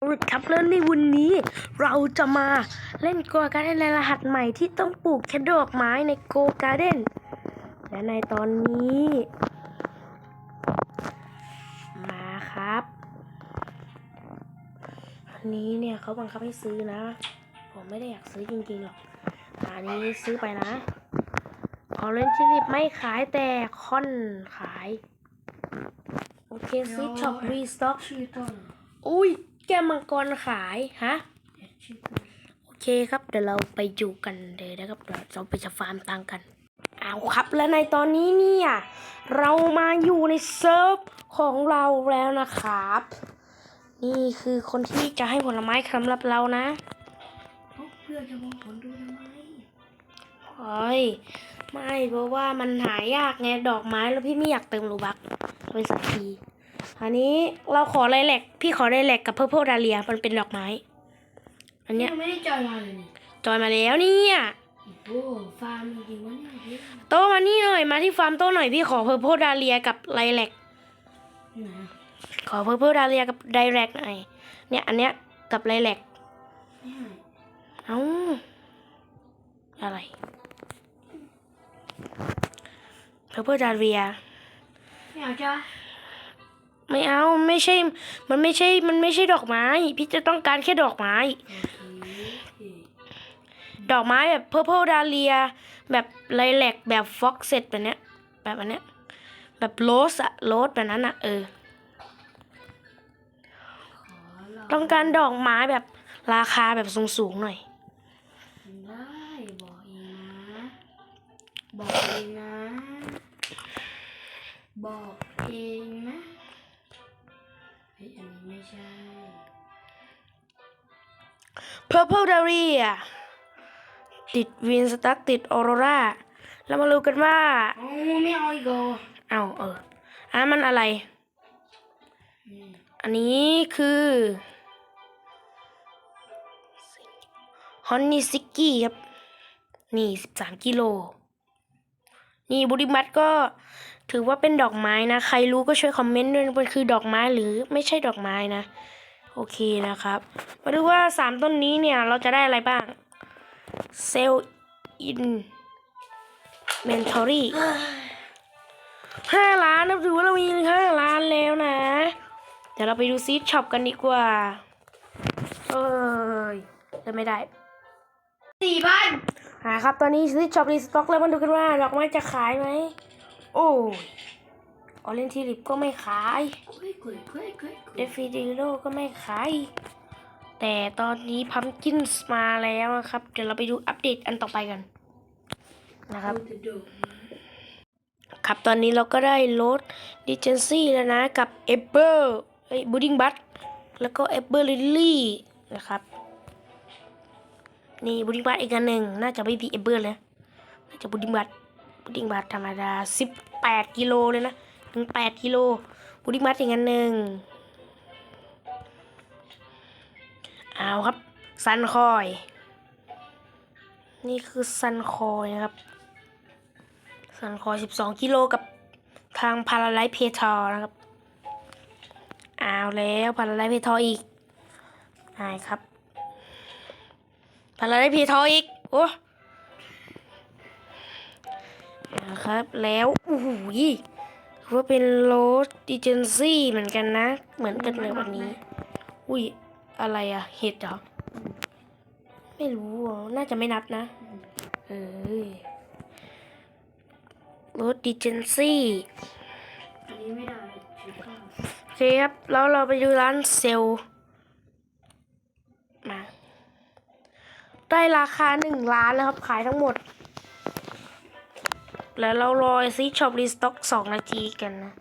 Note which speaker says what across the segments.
Speaker 1: เอาละครับแล้วในวันนี้เราจะมาเล่นโกการ์เด้นในรหัสใหม่ที่ต้องปลูกแค่ดอกไม้ในโกการ์เด้นและในตอนนี้ มาครับอันนี้เนี่ยเขาบังคับให้ซื้อนะ ผมไม่ได้อยากซื้อจริงๆหรอกแต่อันนี้ซื้อไปนะออเรนจิลิปไม่ขายแต่คอนขาย โอเคซื้อช็อปรีสต็อก
Speaker 2: ชื่อต้น
Speaker 1: อุ้ย แก้มังกรขายฮะโอเคครับเดี๋ยวเราไปอยู่กันเลยนะครับเดี๋ยวเราไปจะฟาร์มตังกัน เอาครับและในตอนนี้เนี่ยเรามาอยู่ในเซิร์ฟของเราแล้วนะครับ นี่คือคนที่จะให้ผลไม้สำหรับเรานะ
Speaker 2: เพื่อจะมองผลดูทำไม
Speaker 1: เฮ้ยไม่เพราะว่ามันหายากไงดอกไม้แล้วพี่ไม่อยากเติมรูบักเป็นสักที อันนี้เราขอไลแลกพี่ขอไลแลกกับเพอร์เพลดาเลียมันเป็นดอกไม้ อันเนี้ย
Speaker 2: ยังไม่ได้จอยมาเลยนี่
Speaker 1: จอยมาแล้วเนี่ย
Speaker 2: โอ้ฟาร์มจริงๆวะเนี่ยพี่
Speaker 1: โตมานี่หน่อยมาที่ฟาร์มโตหน่อยพี่ขอเพอร์เพลดาเลียกับไลแลก
Speaker 2: ไหนอะ
Speaker 1: ขอเพอร์เพลดาเลียกับไดแรกหน่อยเนี่ยอันเนี้ยกับไลแลก
Speaker 2: ไม่ให้
Speaker 1: เอ้าอะไรเพอร์เพลดาเลีย
Speaker 2: ไม่เอาจ้ะ
Speaker 1: ไม่เอาไม่ใช่ มันไม่ใช่ มันไม่ใช่ดอกไม้ พี่จะต้องการแค่ดอกไม้
Speaker 2: โอเค
Speaker 1: ดอกไม้แบบเพอร์เพลดาเลียแบบไลแลกแบบฟ็อกเซตแบบเนี้ย แบบอันเนี้ย แบบโรสอะโรสแบบนั้นอะเออ
Speaker 2: ขอล
Speaker 1: ต้องการดอกไม้แบบราคาแบบสูงๆหน่อย
Speaker 2: ได้บอกเองนะ บอกเองนะ บอกเองนะ เฮ้ยอันนี้ไม่ใช่
Speaker 1: Purple d a r i a ติดวินสตักติดออโรราแล้วมารู้กันว่า
Speaker 2: โอ้ไม่เอาอีกเหรอ
Speaker 1: เอาเอออันนั้นมันอะไร
Speaker 2: อืม
Speaker 1: อันนี้คือฮอนนี่ซิกกี้ครับ นี่สิบสามกิโล นี่บุริมัดก็ ถือว่าเป็นดอกไม้นะ ใครรู้ก็ช่วยคอมเมนต์ด้วยนะมันคือดอกไม้หรือไม่ใช่ดอกไม้นะ โอเคนะครับ มาดูว่าสามต้นนี้เนี่ยเราจะได้อะไรบ้างเซลอินเมนทอรี่ห้าล้านนะถือว่าเรามีห้าล้านแล้วนะ เดี๋ยวเราไปดูซีดช็อปกันดีกว่า เอ้ยจะไม่ได้
Speaker 2: สี่พัน
Speaker 1: หาครับ ตอนนี้ซีดช็อปรีสต็อกแล้วมาดูกันว่าดอกไม้จะขายไหม โอ้ยออเรนทิลิปก็ไม่ขาย
Speaker 2: เฮ้ยเฮ้ยเฮ้ยเฮ้ย
Speaker 1: เดฟิดิโลก็ไม่ขาย แต่ตอนนี้พัมกินส์มาแล้วนะครับ เดี๋ยวเราไปดูอัปเดตอันต่อไปกัน นะครับ
Speaker 2: จะดู
Speaker 1: ครับตอนนี้เราก็ได้รถดิเจนซี่แล้วนะกับเอเบอร์ไอ้บูดิงบัตแล้วก็เอเบอร์ลิลลี่นะครับ นี่บูดิงบัตอีกอันหนึ่งน่าจะไม่มีเอเบอร์เลยน่าจะบูดิงบัต บูดิงบัตธรรมดา 18 กิโลเลยนะถึง8กิโลบูดิงบัตอีกอันหนึ่งเอาครับ ซันคอย นี่คือซันคอยนะครับส่วนคอย 12 กิโลกับทางพาราไลเพทอนะครับเอาแล้วพาราไลเพทออีกใช่ครับพาราไลเพทออีก โอ้ นะครับ แล้วโอ้โหว่าเป็นโรสดิเจนซี่เหมือนกันนะ เหมือนกันเลยวันนี้ อุ้ยอะไรอะเห็ดเหรอ ไม่รู้อะน่าจะไม่นับนะ เออโรถดิเจนซี่โอเคครับ แล้วเราไปดูร้านเซลลมา ได้ราคาหนึ่งล้านแล้วครับ ขายทั้งหมด แล้วเรารอซีช็อปรีสต็อกสองนาทีกันนะ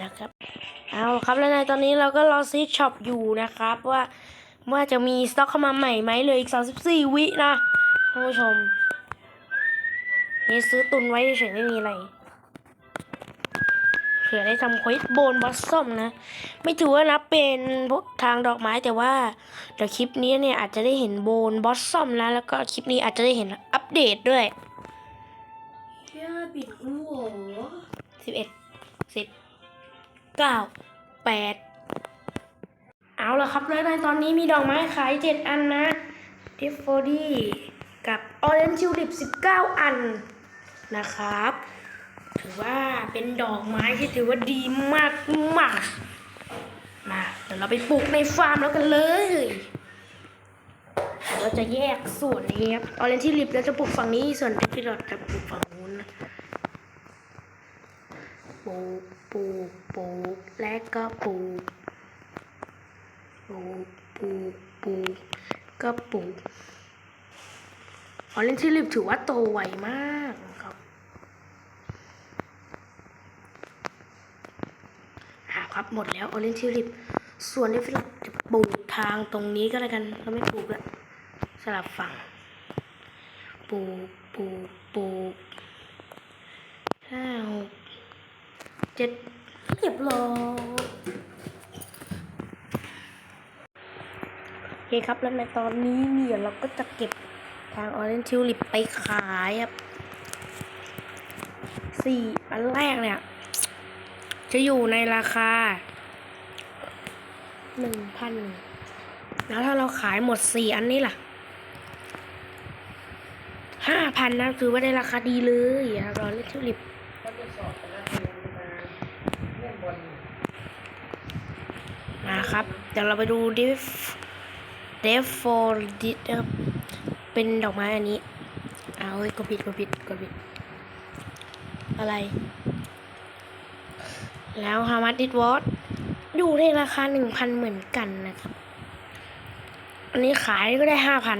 Speaker 1: นะครับ เอาครับแล้วในตอนนี้เราก็รอซีช็อปอยู่นะครับ ว่าว่าจะมีสต็อกเข้ามาใหม่ไหมเลยอีก 34 วินะท่านผู้ชม นี่ซื้อตุนไว้เฉยไม่มีอะไร ผื่อได้ทำควิสโบนบอสซอมนะ ไม่ถือว่านับเป็นพวกทางดอกไม้แต่ว่าเดี๋ยวคลิปนี้เนี่ยอาจจะได้เห็นโบนบอสซอมนะ แล้วก็คลิปนี้อาจจะได้เห็นอัปเดตด้วย
Speaker 2: เชื่อปิดหรอ
Speaker 1: สิบเอ็ดสิบเก้าแปดเอาละครับแล้วในตอนนี้มีดอกไม้ขายเจ็ดอันนะทิฟโฟดี้กับออเรนจิ l ลิปสิบเก้าอันนะครับ ถือว่าเป็นดอกไม้ที่ถือว่าดีมากมากมาเดี๋ยวเราไปปลูกในฟาร์มแล้วกันเลยเราจะแยกส่วนนี้ครับออเรนจิ l ลิปเราจะปลูกฝั่งนี้ส่วนเดฟิลอดจะปลูกฝั่งนู้นปลูกปลูกปลูกและก็ปลูกปลูกปลูกปลูกก็ปลูกออเรนจิลิปถือว่าโตไวมาก ครับหมดแล้วออเรนจิลิปส่วนที่ฟิลิปจะปลูกทางตรงนี้ก็แล้วกันเราไม่ปลูกละสลับฝั่งปลูกปลูกปลูกห้าหกเจ็ดเรียบร้อยโอเคครับแล้วในตอนนี้เนี่ยเราก็จะเก็บทางออเรนจิ l ลิปไปขายครับสี่อันแรกเนี่ย จะอยู่ในราคาหนึ่งพันแล้วถ้าเราขายหมดสี่อันนี้ล่ะห้าพันนะคือว่าได้ราคาดีเลยออเรนจิ l ลิปมาครับ เดี๋ยวเราไปดู Def Def for d i นะครับเป็นดอกไม้อันนี้ เอาเฮ้ยกดผิดกดผิดกดผิด อะไร แล้ว How much it was อยู่ในราคาหนึ่งพันเหมือนกันนะครับ อันนี้ขายก็ได้ห้าพัน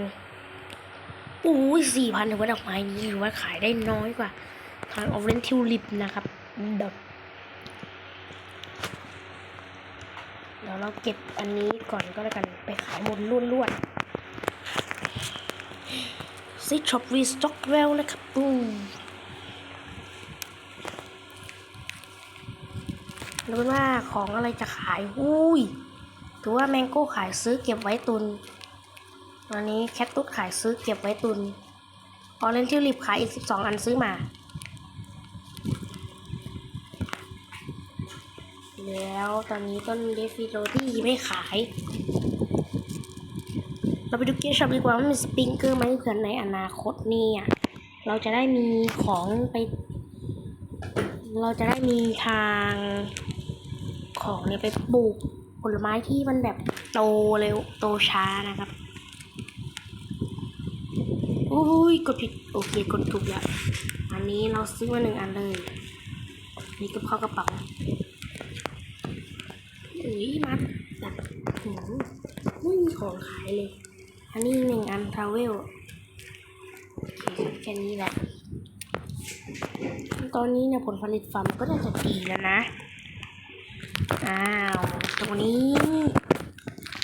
Speaker 1: อู้ยสี่พันถือว่าดอกไม้นี้ถือว่าขายได้น้อยกว่าทาง Orange Tulip นะครับดอกเดี๋ยวเราเก็บอันนี้ก่อนก็แล้วกันไปขายหมดล้วนๆซิช็อปรีสต็อกแล้วนะครับปู รู้ว่าของอะไรจะขาย อุ้ย ถือว่าแมงโก้ขายซื้อเก็บไว้ตุน อันนี้แคทตุ๊ดขายซื้อเก็บไว้ตุน ออเรนจิลิปขายอีก 12 อันซื้อมา แล้วตอนนี้ต้นเดฟิโลที่ไม่ขาย เราไปดูเกียร์ช็อปดีกว่าว่ามีสปริงเกอร์ไหมเผื่อในอนาคตเนี่ยเราจะได้มีของไป เราจะได้มีทาง ของเนี่ยไปปลูกผลไม้ที่มันแบบโตเร็วโตช้านะครับอุ้ยกดผิดโอเคกดถูกแล้วอันนี้เราซื้อมาหนึ่งอันเลย นี่ก็เข้ากระเป๋าเอ้ยมัดจัดหืมไม่มีของขายเลย อันนี้หนึ่งอันทราเวลโอเคแค่นี้แหละ ตอนนี้เนี่ยผลผลิตฟาร์มก็น่าจะดีแล้วนะ อ้าวตรงนี้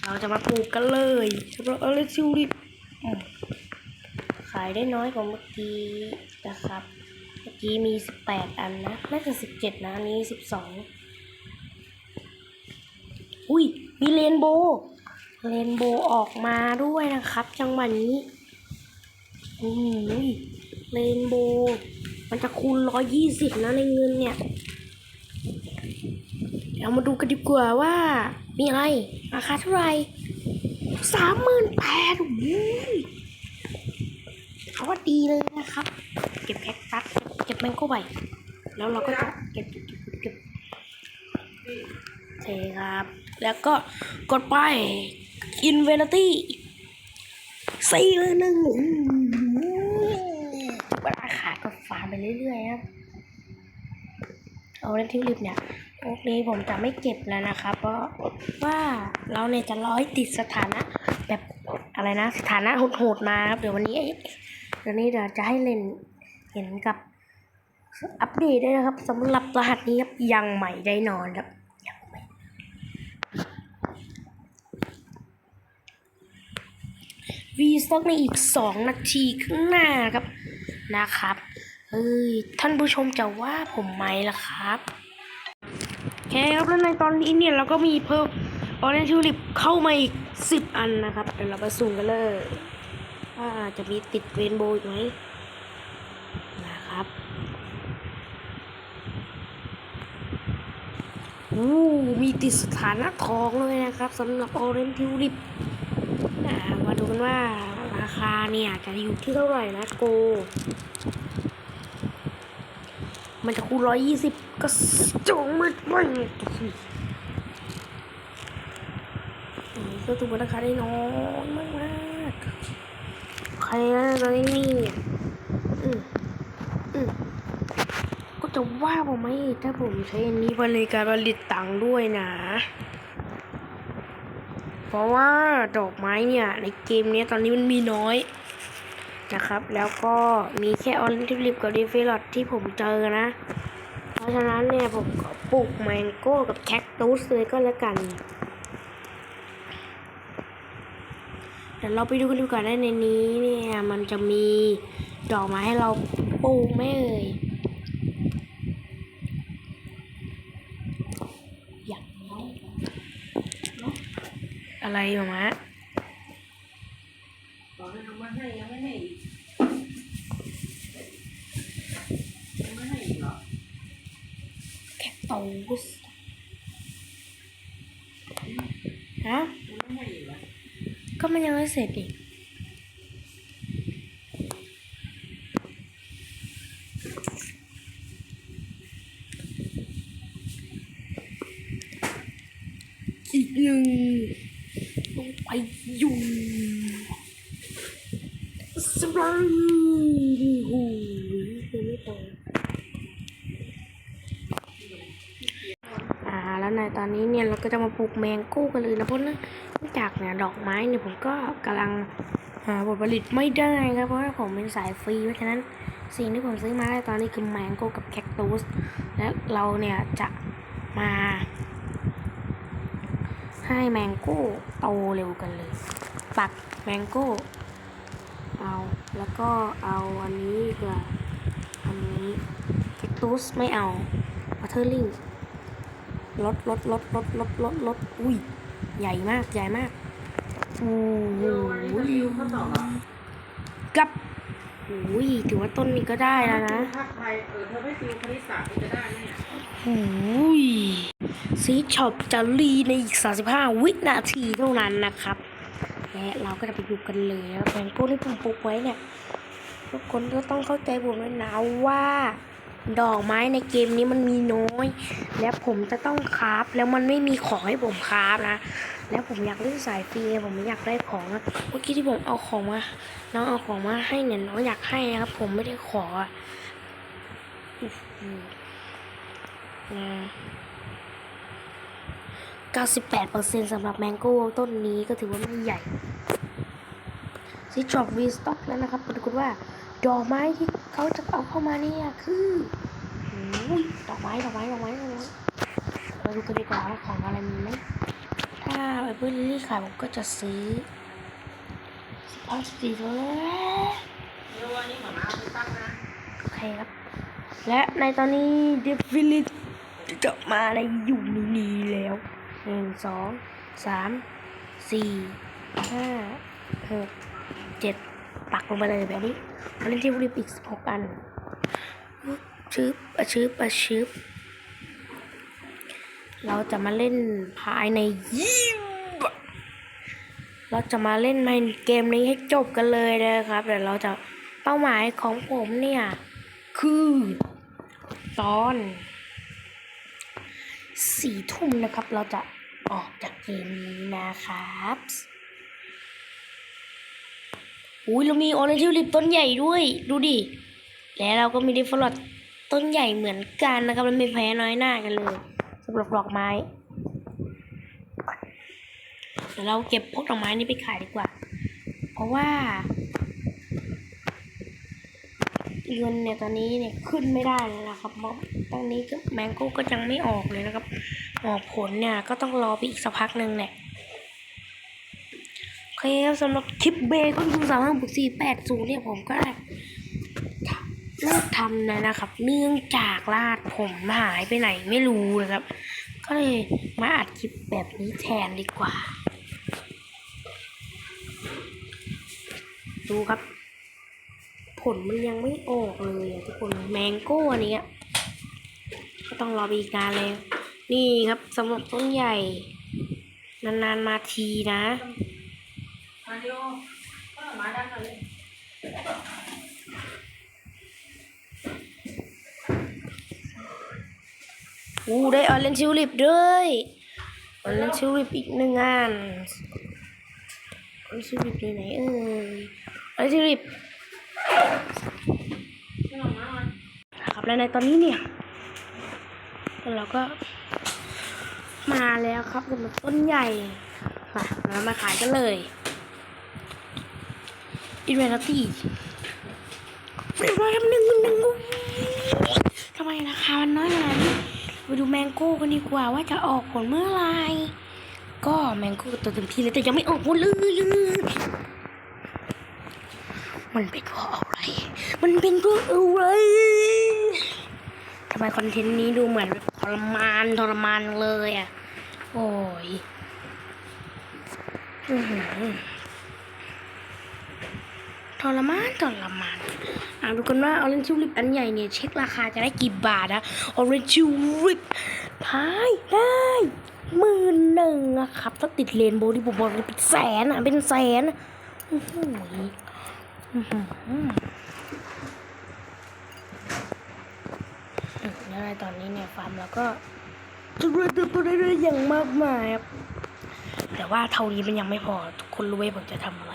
Speaker 1: เราจะมาปลูกกันเลยสำหรับอเลซิลิปขายได้น้อยกว่าเมื่อกี้นะครับ เมื่อกี้มี 18 อันนะ น่าจะ 17 นะอันนี้ 12 อุ้ย มีเรนโบว์เรนโบว์ออกมาด้วยนะครับ จังหวะนี้อุ้ยเรนโบว์มันจะคูณร้อยยี่สิบนะในเงินเนี่ย เรามาดูกันดีกว่าว่า มีอะไร ราคาเท่าไหร่สามหมื่นแปดเขาว่าดีเลยนะครับ เก็บแคคตัสเก็บแมงโก้ไปแล้วเราก็จะเก็บเก็บเก็บเก็บโอเคครับ แล้วก็กดไป Infinity สี่เลยหนึ่งเวลาขาก็ฟาร์มไปเรื่อยๆครับ เอาเล่นทิวลิปเนี่ย พวกนี้ผมจะไม่เก็บแล้วนะครับ เพราะว่าเราเนี่ยจะร้อยติดสถานะ แบบอะไรนะสถานะโหดๆมาครับเดี๋ยววันนี้เดี๋ยวนี้เดี๋ยวจะให้เล่นเห็นกับอัปเดตด้วยนะครับสำหรับรหัสนี้ครับยังใหม่ได้นอนครับยังใหม่วีสต็อกในอีกสองนาทีข้างหน้าครับนะครับเอ้ยท่านผู้ชมจะว่าผมไหมล่ะครับ เคครับแล้วในตอนนี้เนี่ยเราก็มีเพิ่มออเรนจิลิปเข้ามาอีกสิบอันนะครับเดี๋ยวเราไปสุ่มกันเลยว่าจะมีติดเรนโบว์อีกไหมนะครับโอ้อู้มีติดสถานะทองเลยนะครับสำหรับออเรนทิวลิปมาดูกันว่าราคาเนี่ยจะอยู่ที่เท่าไหร่นะโก มันจะคูณร้อยยี่สิบ ก็จงไม่ไปอันนี้ก็ถือว่าราคาได้น้อยมากมากใครนะตอนนี้นี่อืมอืมก็จะว่าผมไหมถ้าผมใช้อันนี้ไปในการผลิตตังค์ด้วยนะ เพราะว่าดอกไม้เนี่ย ในเกมนี้ตอนนี้มันมีน้อยนะครับ แล้วก็มีแค่ออนทิลิปกับดีเฟลอตที่ผมเจอนะ ราะฉะนั้นเนี่ยผมขอปลูกแมงโก้กับแคคตูสเลยก็แล้วกัน เดี๋ยวเราไปดูกันดีกว่าได้ในนี้เนี่ยมันจะมีดอกไม้ให้เราปลูกไหมเอ่ยอยากอะไรมามะ
Speaker 3: ตอนนั้นทำมาให้ยังไม่ให้อีกยังไม่ให้อีกเหรอ
Speaker 1: แค คตูสฮะ
Speaker 3: ยัง อ
Speaker 1: นนี้เนี่ยเราก็จะมาปลูกแมงโก้กันเลยนะเพราะเนื่องจากเนี่ยดอกไม้เนี่ยผมก็กำลังหาผลผลิตไม่ได้ครับเพราะว่าผมเป็นสายฟรีเพราะฉะนั้นสิ่งที่ผมซื้อมาได้ตอนนี้คือแมงโก้กับแคคตูสและเราเนี่ยจะมา ให้แมงโก้โตเร็วกันเลย ปักแมงโก้เอาแล้วก็เอาอันนี้ดีกว่าอันนี้แคคตูสไม่เอาวัตเทอร์ลิง ลดลดลดลดลดลดลดอุ้ย ใหญ่มาก ใหญ่มากโอ้โห
Speaker 3: เดี๋ยววันนี้จะรีวิวข้าวตอกเหรอ
Speaker 1: กับอุ้ยถือว่าต้นนี้ก็ได้แล้วนะ
Speaker 3: ภาคไทยเออเธอไม่ติวคณิตศาสตร์นี่จะได้ไหมเนี่ย
Speaker 1: อุ้ยซีช็อปจะรีในอีก 35 วินาทีเท่านั้นนะครับและเราก็จะไปดูกันเลยแล้วแมงโก้ที่ผมปลูกไว้เนี่ยทุกคนก็ต้องเข้าใจผมด้วยนะว่า ดอกไม้ในเกมนี้มันมีน้อย และผมจะต้องคราฟแล้วมันไม่มีของให้ผมคราฟนะ แล้วผมอยากเล่นสายฟรีผมไม่อยากได้ของนะเมื่อกี้ที่ผมเอาของมาน้องเอาของมาให้เนี่ยน้องอยากให้นะครับผมไม่ได้ขออะอื้อหือนะ98%สำหรับแมงโก้ต้นนี้ก็ถือว่าไม่ใหญ่ซิทรอปวีสต็อกแล้วนะครับปรากฏว่าดอกไม้ที่ เขาจะเอาเข้ามาเนี่ยคือโอ้ยดอกไม้ดอกไม้ดอกไม้ดอกไม้มาดูกันดีกว่าว่าของอะไรมีไหมถ้าไอเบอร์ลิลลี่ขายผมก็จะซื้อสิบห้าสิบสี่ตัวแล้ว
Speaker 3: เดี๋ยววันนี้หมามาเอาไปตั้งนะ
Speaker 1: โอเคครับ และในตอนนี้เดฟิลิตจะมาในอยู่ในนี้แล้วหนึ่งสองสามสี่ห้าหกเจ็ดปักลงไปเลยแบบนี้ มาเล่นที่บริปิกสิบหกอันชึบอะชึบอะชึบเราจะมาเล่นภายในยี่เราจะมาเล่นในเกมนี้ให้จบกันเลยนะครับเดี๋ยวเราจะเป้าหมายของผมเนี่ย คือตอนสี่ทุ่มนะครับ เราจะออกจากเกมนี้นะครับ อุ้ยเรามีออเรนจิลิปต้นใหญ่ด้วย ดูดิ แล้วเราก็มีดิฟลอตต้นใหญ่เหมือนกันนะครับมันไม่แพ้น้อยหน้ากันเลยสำหรับดอกไม้เดี๋ยวเราเก็บพวกดอกไม้นี้ไปขายดีกว่า เพราะว่าเงินเนี่ยตอนนี้เนี่ยขึ้นไม่ได้เลยนะครับเพราะตอนนี้ก็แมงโก้ก็ยังไม่ออกเลยนะครับ ออกผลเนี่ยก็ต้องรอไปอีกสักพักหนึ่งแหละโอ เคครับสำหรับคลิปเบย์ก็ดูสามห้าบุกสี่แปดศูนย์เนี่ยผมก็ได้เลิกทำนะนะครับ เนื่องจากลาดผมหายไปไหนไม่รู้นะครับ ก็เลยมาอัดคลิปแบบนี้แทนดีกว่า ดูครับ ผลมันยังไม่ออกเลยทุกคนแมงโก้อันนี้ก็ต้องรอปอีกนานเลยนี่ครับสำหรับต้นใหญ่ นานๆมาทีนะ
Speaker 3: มาดิโอก็หมาดันมาเลย
Speaker 1: อู้ได้ออเรนจิวลิปด้วยออเรนจิวลิปอีกหนึ่งอันออเรนจิวลิปอยู่ไหนเอ่ยออเรนจิวลิป
Speaker 3: ให้หมามามา
Speaker 1: ครับและในตอนนี้เนี่ยเราก็มาแล้วครับสำหรับต้นใหญ่มาเรามาขายกันเลย อินเวนตี้เรียบร้อยครับหนึ่งหนึ่งทำไมราคามันน้อยขนาดนี้ไปดูแมงโก้กันดีกว่าว่าจะออกผลเมื่อไรก็แมงโก้ตัวเต็มที่เลยแต่ยังไม่ออกผลเลยมันเป็นเพราะอะไร มันเป็นเพราะอะไรทำไมคอนเทนต์นี้ดูเหมือนทรมานทรมานเลยอะ โอ้ย อือ ทรมานทรมานอ่าดูกันว่า Orange Tulip อันใหญ่เนี่ยเช็คราคาจะได้กี่บาทนะ Orange Tulip ขายได้หมื่นหนึ่งอะครับถ้าติดเลนโบที่ผมบอกเลยเป็นแสนอะเป็นแสนอะโอ้โหอื้ตอนนี้เนี่ยฟาร์มเราก็เจริญเติบโตได้ๆอย่างมากมายครับแต่ว่าเท่านี้มันยังไม่พอ ทุกคนรู้ไหมผมจะทำอะไร